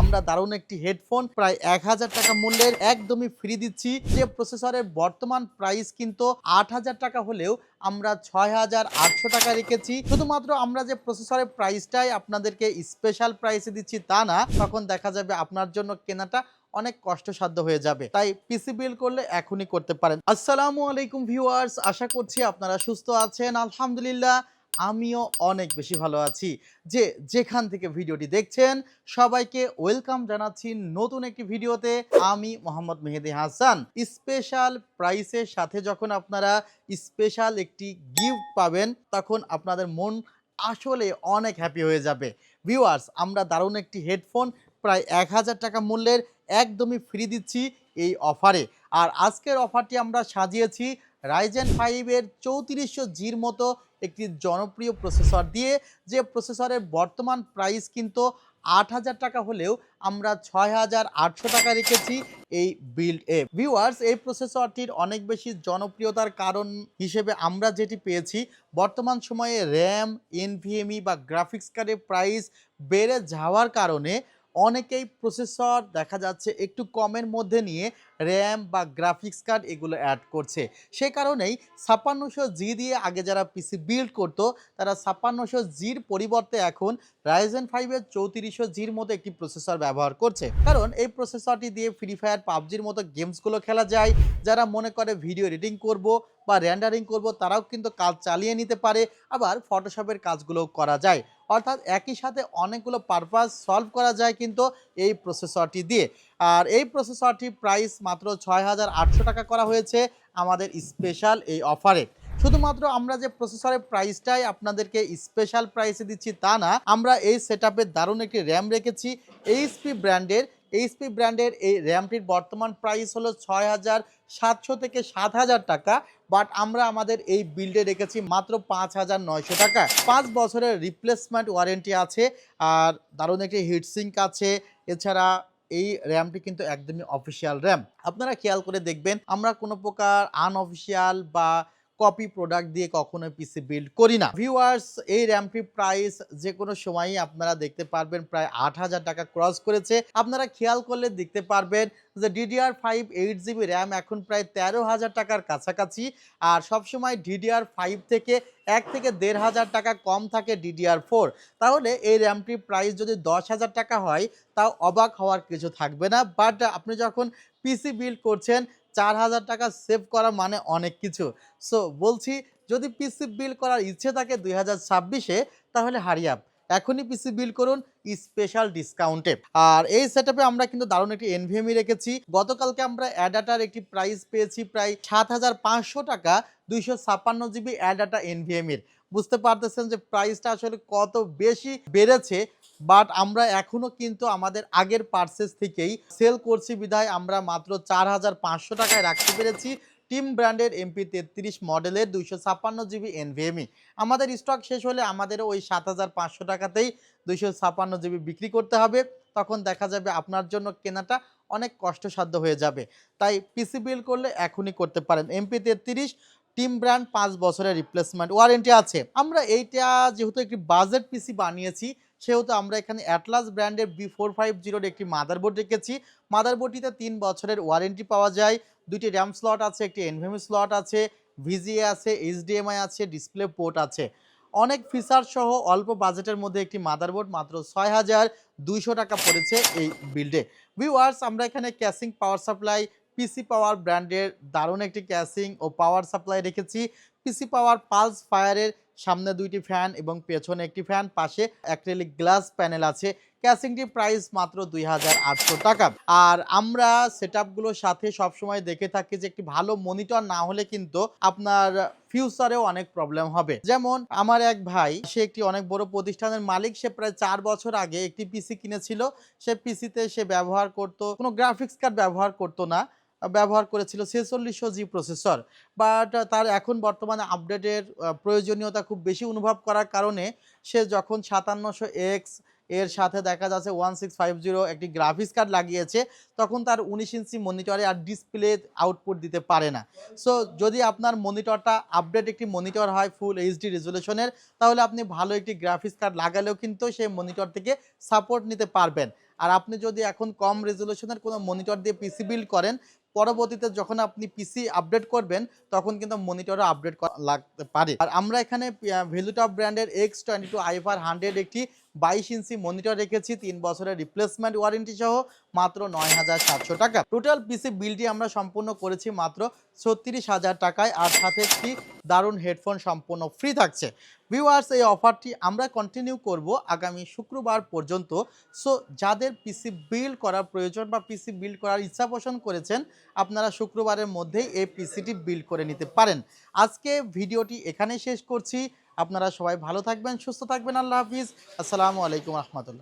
আমরা দারুণ একটি হেডফোন প্রায় এক হাজার টাকা মূল্যের একদমই ফ্রি দিচ্ছি। যে প্রসেসরের বর্তমান প্রাইস কিন্তু আট হাজার টাকা হলেও আমরা ছয় হাজার আটশো টাকা রেখেছি। শুধুমাত্র আমরা যে প্রসেসরের প্রাইসটাই আপনাদেরকে স্পেশাল প্রাইসে দিচ্ছি তা না, তখন দেখা যাবে আপনার জন্য কেনাটা অনেক কষ্টসাধ্য হয়ে যাবে। তাই পিসি বিল করলে এখনই করতে পারেন। আসসালামু আলাইকুম ভিউয়ার্স আশা করছি আপনারা সুস্থ আছেন। আলহামদুলিল্লাহ আমিও অনেক বেশি ভালো আছি যে যেখান থেকে ভিডিওটি দেখছেন, সবাইকে ওয়েলকাম জানাচ্ছি নতুন একটি ভিডিওতে। আমি মোহাম্মদ মেহেদি হাসান। স্পেশাল প্রাইসের সাথে যখন আপনারা স্পেশাল একটি গিফট পাবেন, তখন আপনাদের মন আসলে অনেক হ্যাপি হয়ে যাবে। ভিউয়ার্স আমরা দারুণ একটি হেডফোন প্রায় এক হাজার টাকা মূল্যের একদমই ফ্রি দিচ্ছি এই অফারে আর আজকের অফারটি আমরা সাজিয়েছি রাইজেন ফাইভের চৌত্রিশশো জির মতো একটি জনপ্রিয় প্রসেসর দিয়ে যে প্রসেসরের বর্তমান প্রাইস কিন্তু আট হাজার টাকা হলেও আমরা ছয় হাজার আটশো টাকা রেখেছি এই বিল্ড এ। ভিউয়ার্স এই প্রসেসরটির অনেক বেশি জনপ্রিয়তার কারণ হিসেবে আমরা যেটি পেয়েছি, বর্তমান সময়ে র্যাম এনভিএমই বা গ্রাফিক্স কার্ডের প্রাইস বেড়ে যাওয়ার কারণে অনেকেই প্রসেসর দেখা যাচ্ছে একটু কমের মধ্যে নিয়ে র্যাম বা গ্রাফিক্স কার্ড এগুলো অ্যাড করছে। সে কারণেই ছাপ্পান্নশো জি দিয়ে আগে যারা পিসি বিল্ড করতো, তারা ছাপ্পান্নশো জির পরিবর্তে এখন রাইজেন ফাইভের চৌত্রিশশো জির মতো একটি প্রসেসর ব্যবহার করছে। কারণ এই প্রসেসরটি দিয়ে ফ্রি ফায়ার পাবজির মতো গেমসগুলো খেলা যায়। যারা মনে করে ভিডিও এডিটিং করব বা র্যান্ডারিং করব, তারাও কিন্তু কাজ চালিয়ে নিতে পারে। আবার ফটোশপের কাজগুলোও করা যায়। অর্থাৎ একই সাথে অনেকগুলো পারপাস সলভ করা যায় কিন্তু এই প্রসেসরটি দিয়ে। আর এই প্রসেসরটি প্রাইস মাত্র ছয় হাজার আটশো টাকা করা হয়েছে আমাদের স্পেশাল এই অফারে শুধুমাত্র আমরা যে প্রসেসরের প্রাইসটাই আপনাদেরকে স্পেশাল প্রাইসে দিচ্ছি তা না, আমরা এই সেট দারুণ একটি র্যাম রেখেছি এইচপি ব্র্যান্ডের এইচপি ব্র্যান্ডের এই র্যামটির বর্তমান প্রাইস হলো ছয় হাজার সাতশো থেকে সাত হাজার টাকা বাট আমরা আমাদের এই বিল্ডে রেখেছি মাত্র পাঁচ হাজার নয়শো টাকা। পাঁচ বছরের রিপ্লেসমেন্ট ওয়ারেন্টি আছে, আর দারুণ একটি হিটসিঙ্ক আছে, এছাড়া এই র্যামটি কিন্তু একদমই অফিসিয়াল র্যাম। আপনারা খেয়াল করে দেখবেন, আমরা কোনো প্রকার আনঅফিসিয়াল বা কপি প্রোডাক্ট দিয়ে কখনো পিসি বিল্ড করি না। ভিউয়ার্স এই র্যামটির প্রাইস যে কোনো সময়ই আপনারা দেখতে পারবেন, প্রায় আট হাজার টাকা ক্রস করেছে। আপনারা খেয়াল করলে দেখতে পারবেন যে DDR five eight GB RAM এখন প্রায় তেরো হাজার টাকার কাছাকাছি আর সবসময় ডিডিআর ফাইভ থেকে এক থেকে দেড় হাজার টাকা কম থাকে ডিডিআর ফোর তাহলে এই র্যামটির প্রাইস যদি দশ হাজার টাকা হয়, তাও অবাক হওয়ার কিছু থাকবে না। বাট আপনি যখন পিসি বিল্ড করছেন চার হাজার টাকা সেভ করা মানে অনেক কিছু। সো বলছি, যদি পিসি বিল করার ইচ্ছে থাকে দুই হাজার ছাব্বিশে, তাহলে হারিয়াপ এখনই পিসি বিল করুন স্পেশাল ডিসকাউন্টে আর এই সেটআপে আমরা কিন্তু দারুণ একটি এনভিএমই রেখেছি। গতকালকে আমরা অ্যাডাটার একটি প্রাইস পেয়েছি প্রায় সাত হাজার পাঁচশো টাকা, দুইশো ছাপ্পান্ন জিবি অ্যাডাটা এনভিএমির বুঝতে পারতেছেন যে প্রাইসটা আসলে কত বেশি বেড়েছে বাট আমরা এখনও কিন্তু আমাদের আগের পার্সেস থেকেই সেল করছি বিধায় আমরা মাত্র চার হাজার পাঁচশো টাকায় রাখতে পেরেছি। টিম ব্র্যান্ডের এমপি তেত্রিশ মডেলের দুইশো ছাপ্পান্ন জিবি এনভিএমই আমাদের স্টক শেষ হলে আমাদের ওই সাত হাজার পাঁচশো টাকাতেই দুইশো ছাপ্পান্ন জিবি বিক্রি করতে হবে। তখন দেখা যাবে আপনার জন্য কেনাটা অনেক কষ্টসাধ্য হয়ে যাবে। তাই পিসি বিল করলে এখনই করতে পারেন। এমপি তেত্রিশ টিম ব্র্যান্ড পাঁচ বছরের রিপ্লেসমেন্ট ওয়ারেন্টি আছে। আমরা এইটা যেহেতু একটি বাজেট পিসি বানিয়েছি সেহেতু আমরা এখানে অ্যাটলাস ব্র্যান্ডের বি ফোর ফাইভ জিরোর একটি মাদারবোর্ড রেখেছি। মাদারবোর্ডটিতে তিন বছরের ওয়ারেন্টি পাওয়া যায়। দুইটি র্যাম স্লট আছে, একটি এনভিএমি স্লট আছে ভিজিএ আছে এইচডিএমআই আছে ডিসপ্লে পোর্ট আছে। অনেক ফিচার সহ অল্প বাজেটের মধ্যে একটি মাদারবোর্ড মাত্র ছয় হাজার দুইশো টাকা পড়েছে এই বিল্ডে ভিউয়ার্স আমরা এখানে ক্যাসিং পাওয়ার সাপ্লাই পিসি পাওয়ার ব্র্যান্ডের দারুণ একটি ক্যাসিং ও পাওয়ার সাপ্লাই রেখেছি। পিসি পাওয়ার পালস ফায়ারের সামনে দুইটি ফ্যান এবং পেছনে একটি ফ্যান পাশে অ্যাক্রেলিক গ্লাস প্যানেল আছে। ক্যাসিংটির প্রাইস মাত্র দুই হাজার আটশো টাকা। আর আমরা সেট সাথে সবসময় দেখে থাকি যে একটি ভালো মনিটর না হলে কিন্তু আপনার ফিউচারেও অনেক প্রবলেম হবে। যেমন আমার এক ভাই, সে একটি অনেক বড় প্রতিষ্ঠানের মালিক, সে প্রায় চার বছর আগে একটি পিসি কিনেছিল। সে পিসিতে সে ব্যবহার করত, কোনো গ্রাফিক্স কার্ড ব্যবহার করতো না। ব্যবহার করেছিল ছেচল্লিশশো জি প্রসেসর বাট তার এখন বর্তমানে আপডেটের প্রয়োজনীয়তা খুব বেশি অনুভব করার কারণে সে যখন সাতান্নশো এক্সের সাথে দেখা যাচ্ছে ওয়ান সিক্স ফাইভ জিরো একটি গ্রাফিক্স কার্ড লাগিয়েছে, তখন তার উনিশ ইঞ্চি মনিটরে আর ডিসপ্লে আউটপুট দিতে পারে না। সো যদি আপনার মনিটরটা আপডেট একটি মনিটর হয় ফুল এইচডি রেজুলেশনের তাহলে আপনি ভালো একটি গ্রাফিক্স কার্ড লাগালেও কিন্তু সেই মনিটর থেকে সাপোর্ট নিতে পারবেন। আর আপনি যদি এখন কম রেজলিউশনের কোনো মনিটর দিয়ে পিসি বিল্ড করেন পরবর্তীতে যখন আপনি পিসি আপডেট করবেন, তখন কিন্তু মনিটরও আপডেট লাগতে পারে। আর আমরা এখানে ভ্যালুটপ ব্র্যান্ডের এক্স টোয়েন্টি টু আইফার হান্ড্রেড একটি বাইশ ইঞ্চি মনিটর রেখেছি, তিন বছরের রিপ্লেসমেন্ট ওয়ারেন্টি সহ মাত্র নয় হাজার সাতশো টাকা। টোটাল পিসি বিলটি আমরা সম্পূর্ণ করেছি মাত্র ছত্রিশ হাজার টাকায়, আর সাথে একটি দারুণ হেডফোন সম্পূর্ণ ফ্রি থাকছে। ভিউয়ার্স এই অফারটি আমরা কন্টিনিউ করব আগামী শুক্রবার পর্যন্ত। সো যাদের পিসি বিল্ড করার প্রয়োজন বা পিসি বিল্ড করার ইচ্ছা পোষণ করেছেন আপনারা শুক্রবারের মধ্যেই এই পিসিটি বিল্ড করে নিতে পারেন। আজকে ভিডিওটি এখানে শেষ করছি। আপনারা সবাই ভালো থাকবেন, সুস্থ থাকবেন। আল্লাহ হাফিজ। আসসালামু আলাইকুম রহমতুল্লাহ।